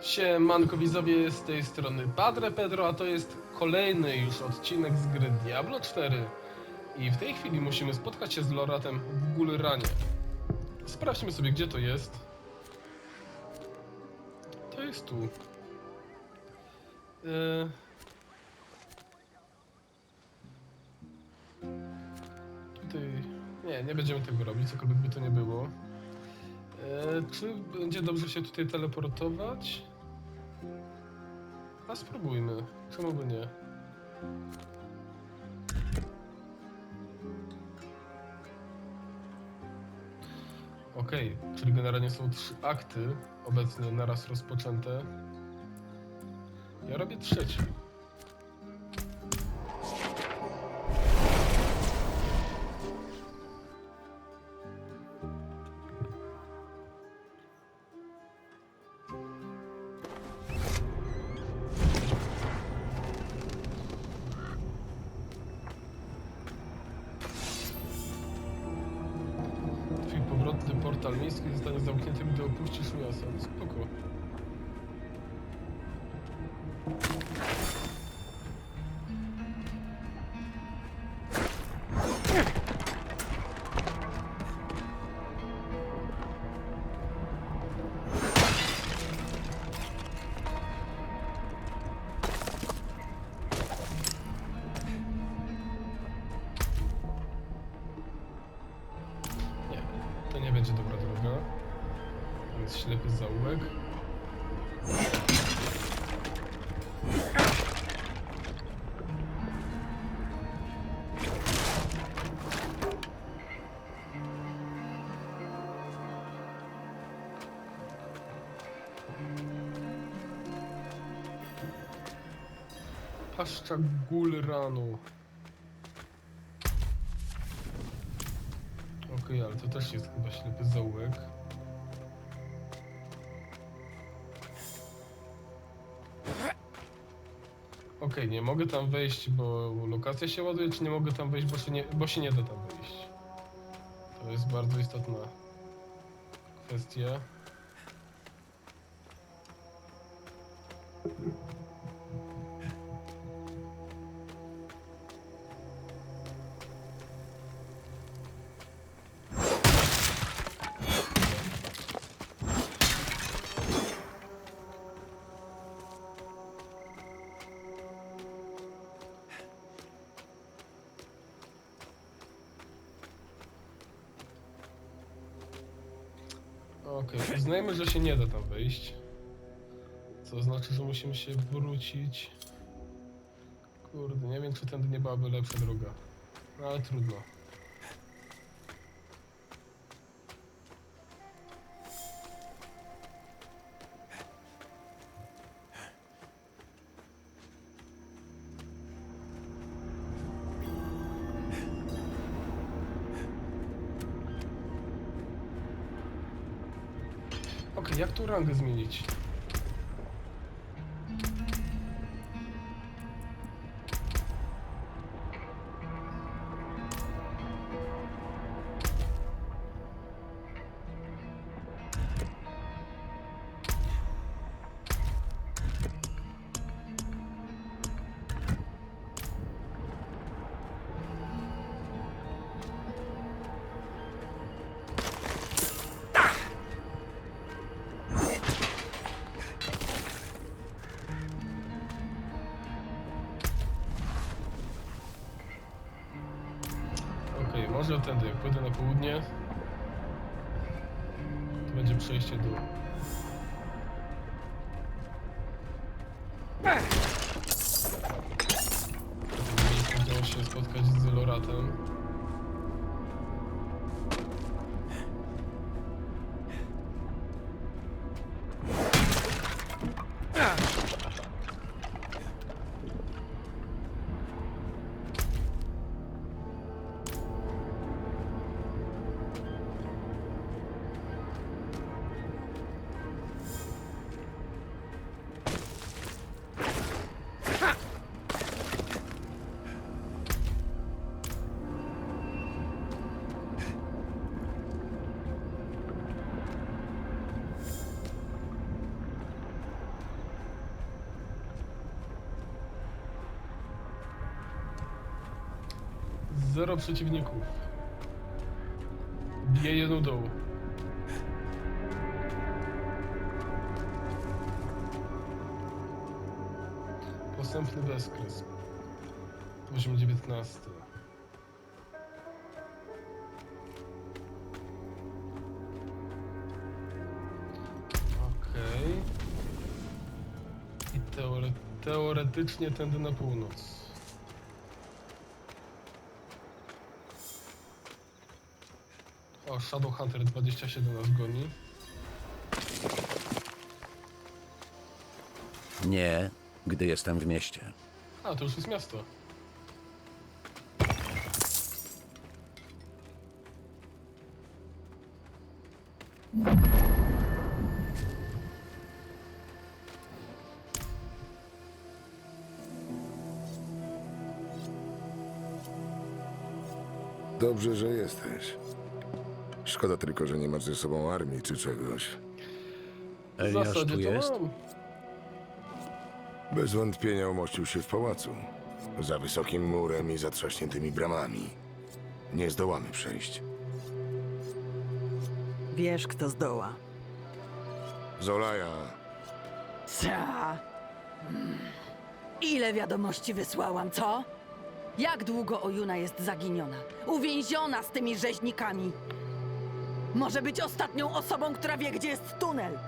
Siemanko widzowie, z tej strony Padre Pedro, a to jest kolejny już odcinek z gry Diablo 4 i w tej chwili musimy spotkać się z Loratem w Gulranie. Sprawdźmy sobie gdzie to jest. To jest tu. Eee... Tutaj... Nie, nie będziemy tego robić, cokolwiek by to nie było. Eee, czy będzie dobrze się tutaj teleportować? A spróbujmy. Czemu by nie? Okej, czyli generalnie są trzy akty obecnie naraz rozpoczęte. Ja robię trzeci. Nie będzie dobra droga. Tam jest ślepy zaułek. Paszcza Gulranu. Okej, ale to też jest chyba ślepy zaułek. Okej, nie mogę tam wejść, bo lokacja się ładuje, czy nie mogę tam wejść, bo się nie, bo się nie da tam wejść? To jest bardzo istotna kwestia. Uznajmy, że się nie da tam wejść. Co znaczy, że musimy się wrócić. Kurde, nie wiem, czy tędy nie byłaby lepsza droga. No, ale trudno. Okej, jak tu rangę zmienić? Może tędy, jak pójdę na południe, to będzie przejście do... Zero przeciwników. Bije nudą. Postępny bezkres. Poziom 19. Okej. I teore teoretycznie tędy na północ. Shadowhunter 27 nas goni. Nie, gdy jestem w mieście. A, to już jest miasto. Dobrze, że jesteś. Szkoda tylko, że nie masz ze sobą armii czy czegoś. W Eliasz zasadzie tu to jest? mam. Bez wątpienia umościł się w pałacu. Za wysokim murem i zatrzaśniętymi bramami. Nie zdołamy przejść. Wiesz, kto zdoła. Zolaja. Mm. Ile wiadomości wysłałam, co? Jak długo Ojuna jest zaginiona? Uwięziona z tymi rzeźnikami. Może być ostatnią osobą, która wie, gdzie jest tunel.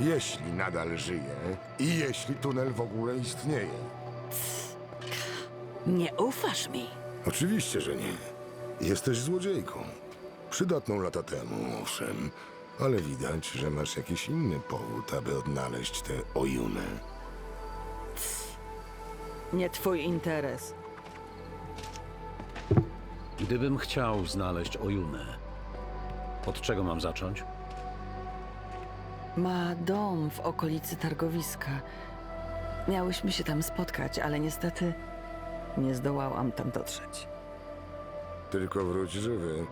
jeśli nadal żyje i jeśli tunel w ogóle istnieje. Nie ufasz mi. Oczywiście, że nie. Jesteś złodziejką. Przydatną lata temu, owszem, ale widać, że masz jakiś inny powód, aby odnaleźć tę ojunę. Nie twój interes. Gdybym chciał znaleźć Ojunę, od czego mam zacząć? Ma dom w okolicy targowiska. Miałyśmy się tam spotkać, ale niestety nie zdołałam tam dotrzeć. Tylko wróć żywy.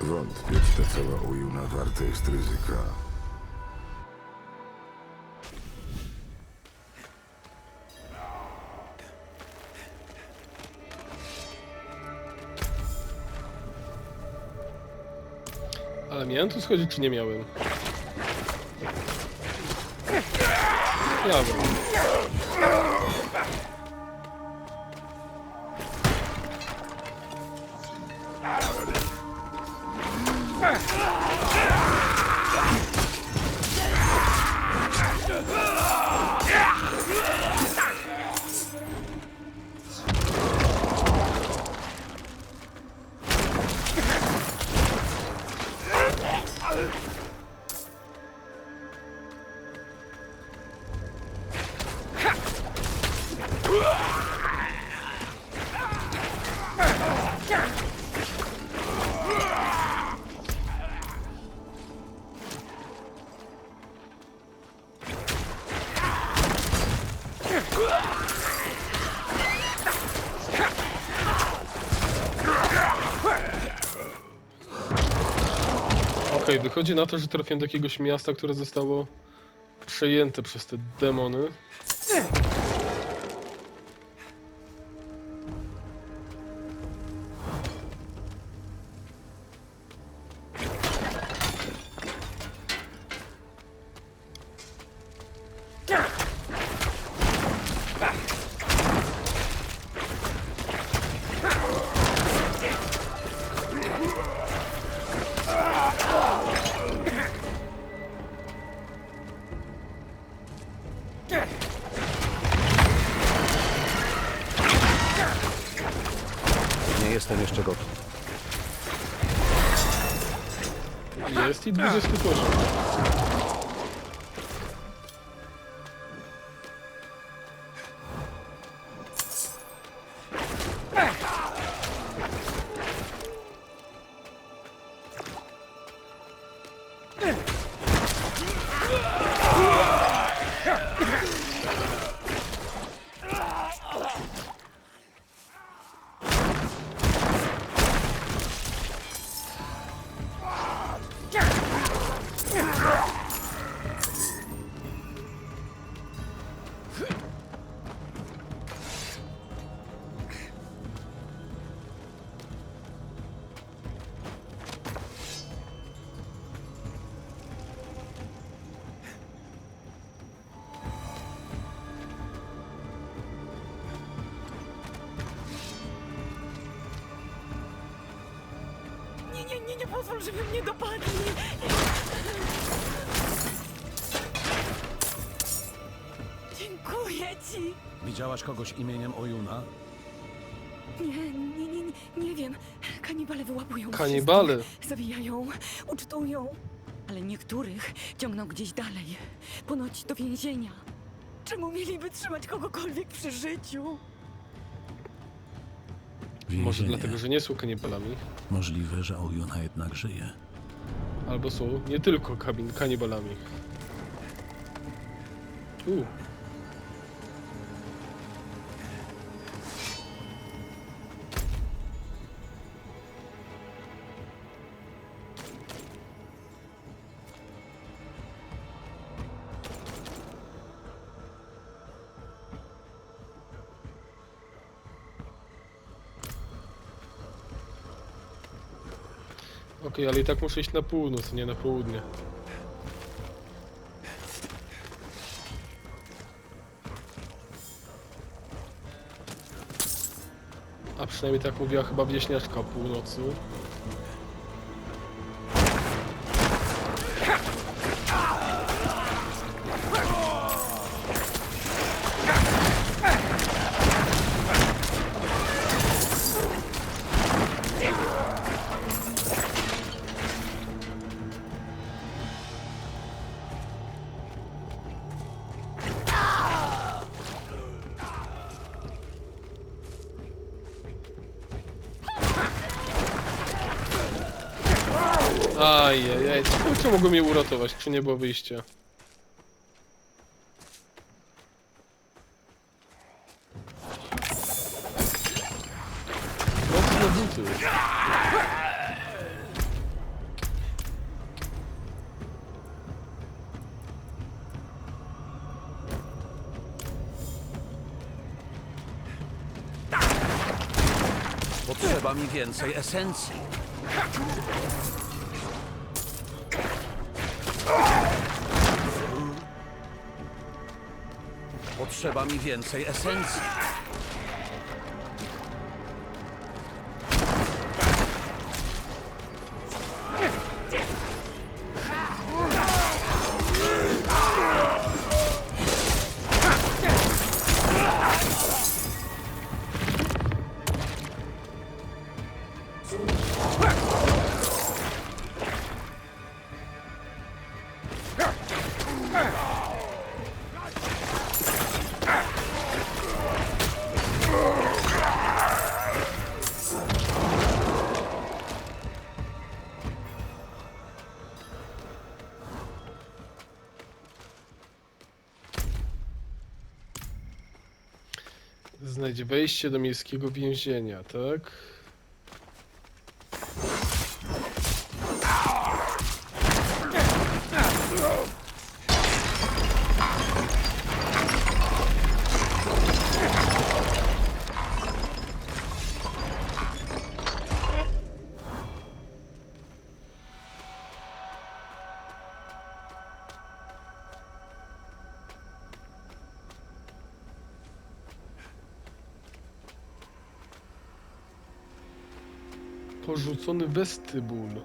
Wątpię, czy ta cała ujuna warta jest ryzyka. Miałem tu schodzić, czy nie miałem? Miałem. Wychodzi na to, że trafiłem do jakiegoś miasta, które zostało przejęte przez te demony. Jest i 20 poziom. Nie, pozwól, żeby mnie dopadli. Dziękuję ci. Widziałaś kogoś imieniem Ojuna? Nie, nie, nie, nie, nie wiem. Kanibale wyłapują Kanibale. wszystkich. Zabijają, ucztują. Ale niektórych ciągną gdzieś dalej. Ponoć do więzienia. Czemu mieliby trzymać kogokolwiek przy życiu? Może dlatego, że nie są kanibalami. Możliwe, że Ojuna jednak żyje. Albo są nie tylko kabin kanibalami. U. Okej, ale i tak muszę iść na północ, nie na południe. A przynajmniej tak mówiła chyba wieśniaczka o północy. Co mogło mnie uratować, czy nie było wyjścia? Potrzeba mi więcej esencji. Potrzeba mi więcej esencji. Wejście do miejskiego więzienia, tak? Porzucony westybul.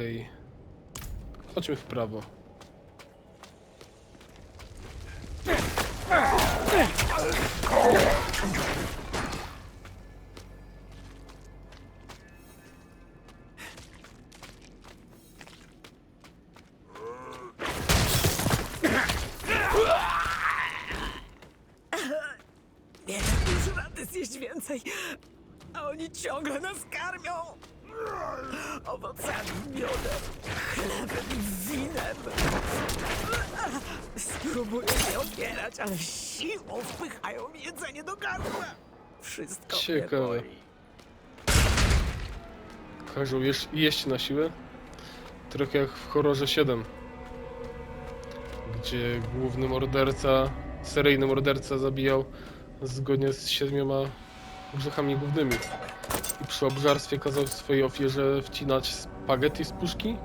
Okej. Chodźmy w prawo. Nie już rady zjeść więcej, a oni ciągle nas karmią. Owocami, miodem, chlebem i winem. Spróbuję się opierać, ale siłą wpychają mi jedzenie do gardła. Wszystko Ciekawe. mnie boli. Każą jeść, jeść na siłę. Trochę jak w horrorze 7. Gdzie główny morderca, seryjny morderca zabijał zgodnie z siedmioma grzechami głównymi. I przy obżarstwie kazał swojej ofierze wcinać spaghetti z puszki.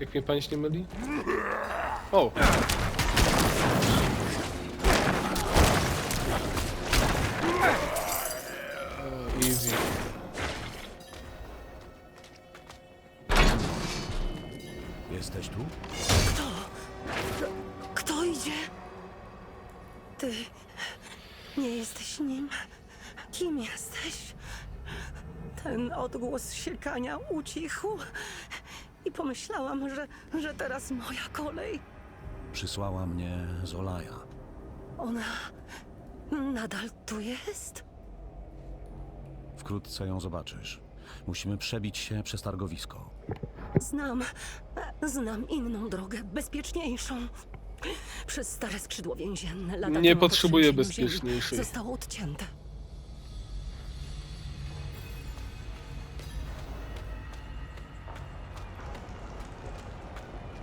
Jak mnie pamięć nie myli? O! Easy. Jesteś tu? Odgłos siekania ucichł i pomyślałam, że, że teraz moja kolej. Przysłała mnie Zolaja. Ona nadal tu jest? Wkrótce ją zobaczysz. Musimy przebić się przez targowisko. Znam, znam inną drogę, bezpieczniejszą. Przez stare skrzydło więzienne lata Nie temu potrzebuję ziemi bezpieczniejszej. Zostało odcięte.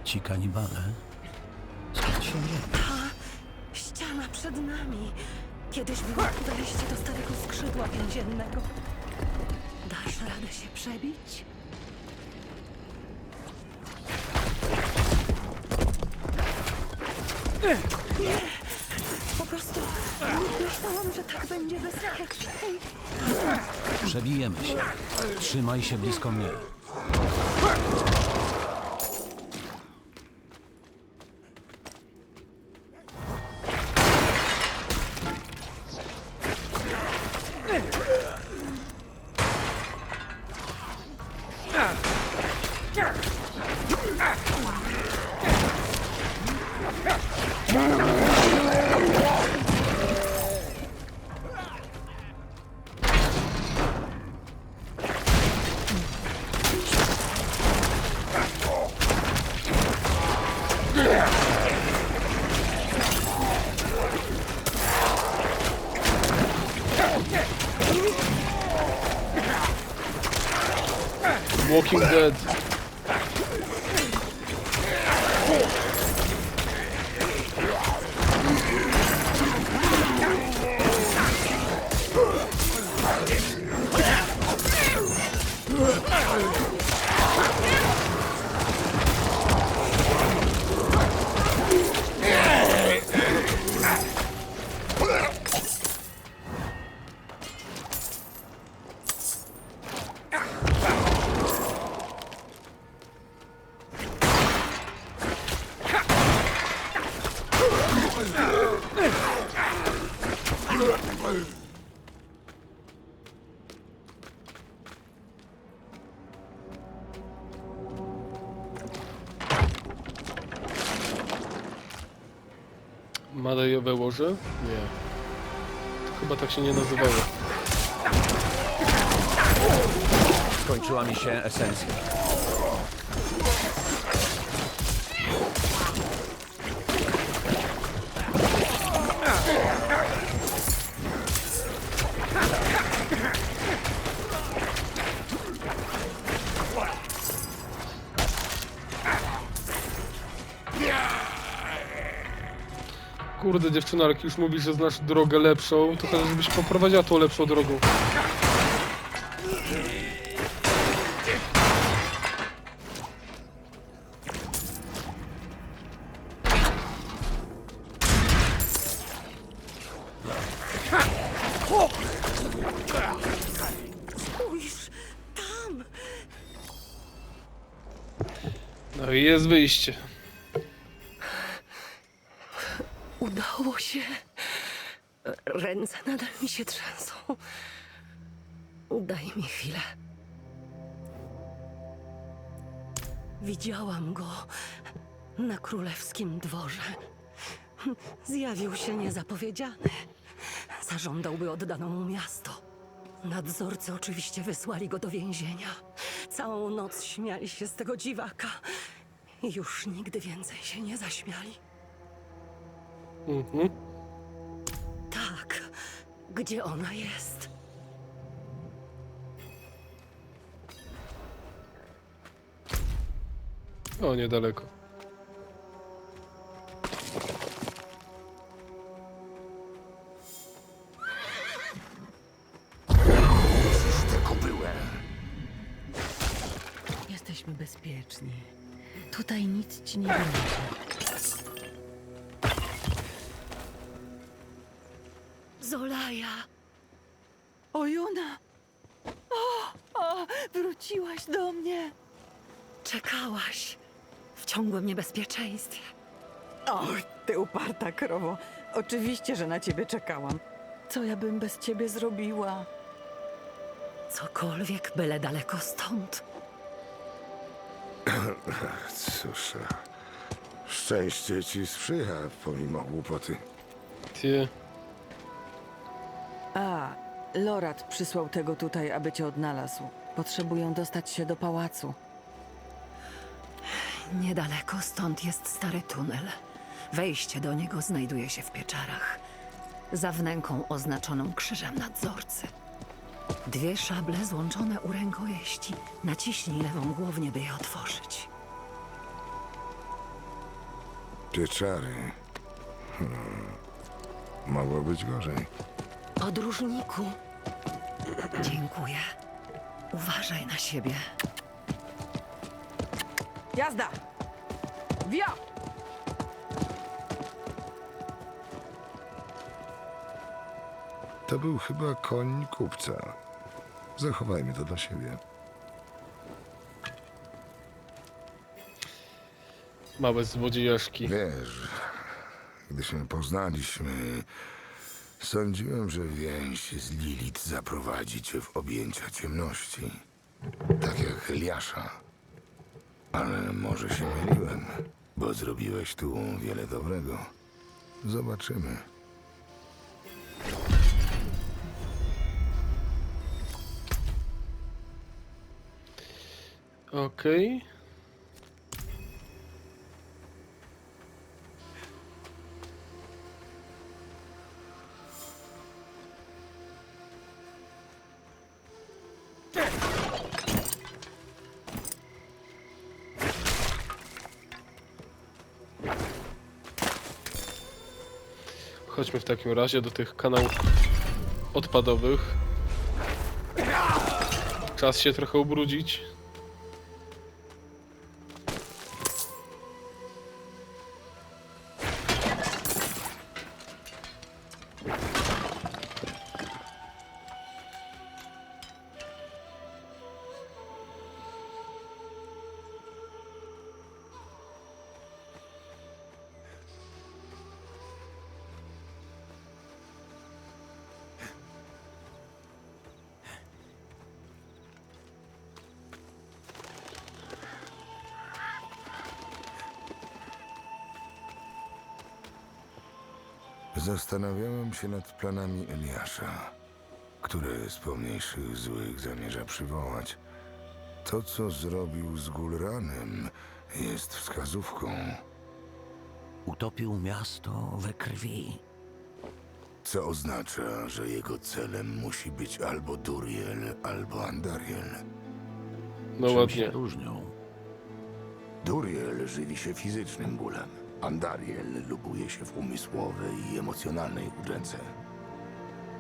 Ci kanibale? Skąd się wzięli? Ściana przed nami. Kiedyś było wejście do starego skrzydła więziennego. Dasz radę się przebić? Nie! Po prostu myślałam, że tak będzie bezpieczniej. Przebijemy się. Trzymaj się blisko mnie. Walking Dead. Łoże? Nie. Chyba tak się nie nazywało. Skończyła mi się esencja. Kurde dziewczyna, ale jak już mówisz, że znasz drogę lepszą, to chcę, żebyś poprowadziła tą lepszą drogą. Spójrz, tam! No i jest wyjście. Udało się. Ręce nadal mi się trzęsą. Daj mi chwilę. Widziałam go na królewskim dworze. Zjawił się niezapowiedziany. Zażądałby oddaną mu miasto. Nadzorcy oczywiście wysłali go do więzienia. Całą noc śmiali się z tego dziwaka. I już nigdy więcej się nie zaśmiali. Mhm. Gdzie ona jest? O, niedaleko. Jesteśmy bezpieczni. Tutaj nic ci nie będzie. Zolaja! O, Juna! O, o, wróciłaś do mnie! Czekałaś w ciągłym niebezpieczeństwie. Oj, ty uparta krowo. Oczywiście, że na ciebie czekałam. Co ja bym bez ciebie zrobiła? Cokolwiek, byle daleko stąd. Cóż, e, szczęście ci sprzyja pomimo głupoty. Ty. A, Lorat przysłał tego tutaj, aby cię odnalazł. Potrzebują dostać się do pałacu. Niedaleko stąd jest stary tunel. Wejście do niego znajduje się w pieczarach. Za wnęką oznaczoną krzyżem nadzorcy. Dwie szable złączone u rękojeści. Naciśnij lewą głownię, by je otworzyć. Pieczary. Hmm. Mogło być gorzej. Podróżniku. Dziękuję. Uważaj na siebie. Jazda! Wio! To był chyba koń kupca. Zachowajmy to dla siebie. Małe złodziejaszki. Wiesz, gdy się poznaliśmy, sądziłem, że więź z Lilith zaprowadzi cię w objęcia ciemności. Tak jak Eliasza. Ale może się myliłem, bo zrobiłeś tu wiele dobrego. Zobaczymy. Okej. Chodźmy w takim razie do tych kanałów odpadowych. Czas się trochę ubrudzić. Zastanawiałem się nad planami Eliasza, które z pomniejszych złych zamierza przywołać. To, co zrobił z Gulranem, jest wskazówką. Utopił miasto we krwi. Co oznacza, że jego celem musi być albo Duriel, albo Andariel. No Czym ładnie. się różnią? Duriel żywi się fizycznym bólem. Andariel lubuje się w umysłowej i emocjonalnej udręce.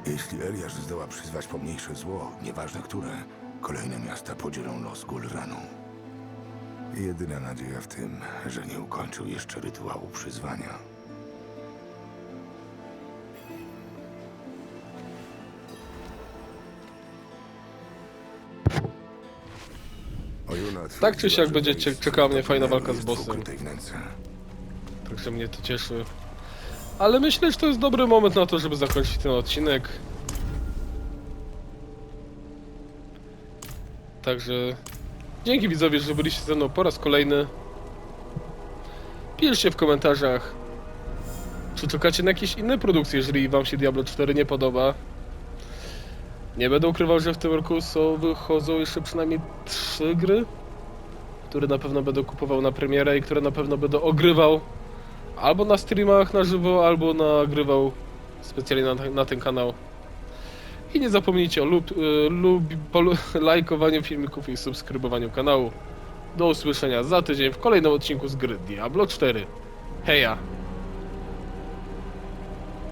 Jeśli Eliasz zdoła przyzwać pomniejsze zło, nieważne które, kolejne miasta podzielą los Gulranu. Jedyna nadzieja w tym, że nie ukończył jeszcze rytuału przyzwania. Ojuna Tak czy siak twierdziła, że będzie czekała mnie fajna walka z bossem. ukrytej wnęce. Także mnie to cieszy. Ale myślę, że to jest dobry moment na to, żeby zakończyć ten odcinek. Także dzięki widzowie, że byliście ze mną po raz kolejny. Piszcie w komentarzach, czy czekacie na jakieś inne produkcje, jeżeli wam się Diablo 4 nie podoba. Nie będę ukrywał, że w tym roku są, wychodzą jeszcze przynajmniej trzy gry, które na pewno będę kupował na premierę i które na pewno będę ogrywał albo na streamach na żywo, albo nagrywał specjalnie na, na ten kanał. I nie zapomnijcie o lub, y, lub, lajkowaniu filmików i subskrybowaniu kanału. Do usłyszenia za tydzień w kolejnym odcinku z gry Diablo 4. Heja!